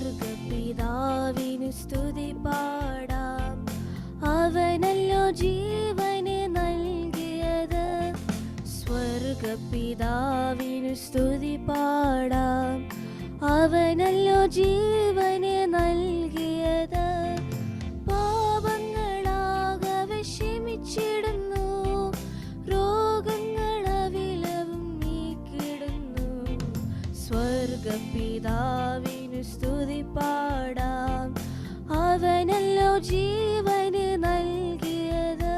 സ്വർഗപിതാവിനു സ്തുതി പാടാം. അവനല്ലോ ജീവനെ നൽകിയത്. സ്വർഗപിതാവിനു സ്തുതി പാടാം. അവനല്ലോ ജീവനെ നൽകിയത് സ്വർഗപിതാവിനു സ്തുതി പാടാം അവനല്ലോ ജീവന് നൽകിയത്.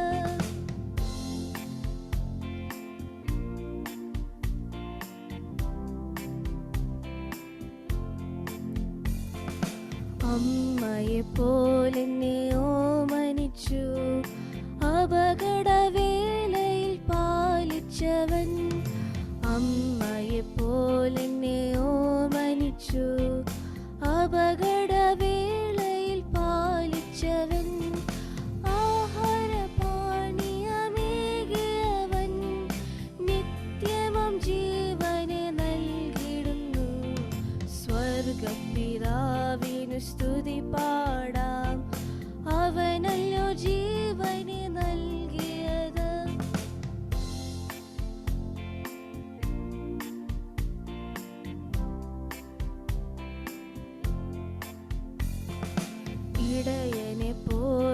അമ്മയെ പോലെന്നെ ഓമനിച്ചു. അപകടവേലയിൽ പാലിച്ചവൻ സ്വർഗപിതാവിനു സ്തുതി പാടാം. അവനല്ലോ ജീവനെ നൽകിയത്. ഇടയനെ പോലെന്നെ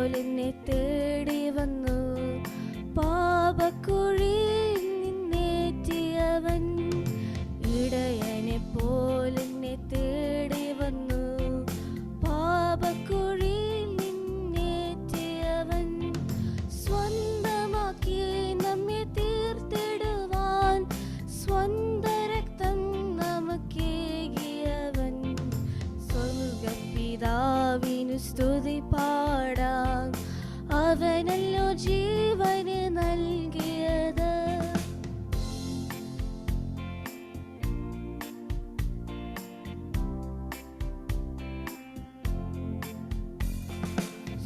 സ്വർഗപിതാവിനു സ്തുതി പാടാം. അവനല്ലോ ജീവന് നൽകിയത്.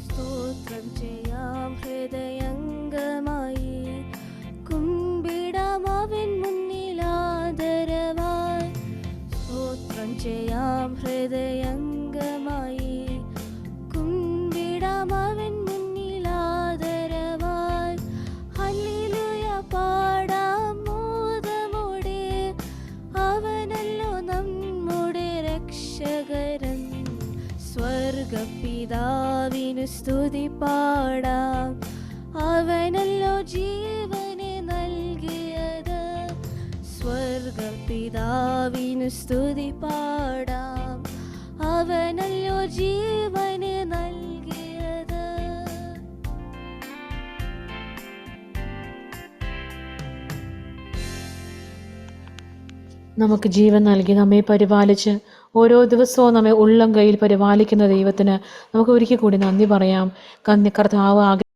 സ്തോത്രം ചെയ്യാം ഹൃദയംഗമായി. കുമ്പിടാം അവൻ മുന്നിലാദരവായി സ്തോത്രം ചെയ്യാം ഹൃദയംഗമായി സ്വർഗപിതാവിനു സ്തുതി പാടാം. അവനല്ലോ ജീവനെ നൽകിയത്. സ്വർഗപിതാവിനു സ്തുതി പാടാം. അവനല്ലോ ജീവനെ നമുക്ക് ജീവൻ നൽകി നമ്മെ പരിപാലിച്ച് ഓരോ ദിവസവും നമ്മെ ഉള്ളം കയ്യിൽ പരിപാലിക്കുന്ന ദൈവത്തിന് നമുക്ക് ഒരിക്കൽ കൂടി നന്ദി പറയാം. കന്നി കർത്താവ്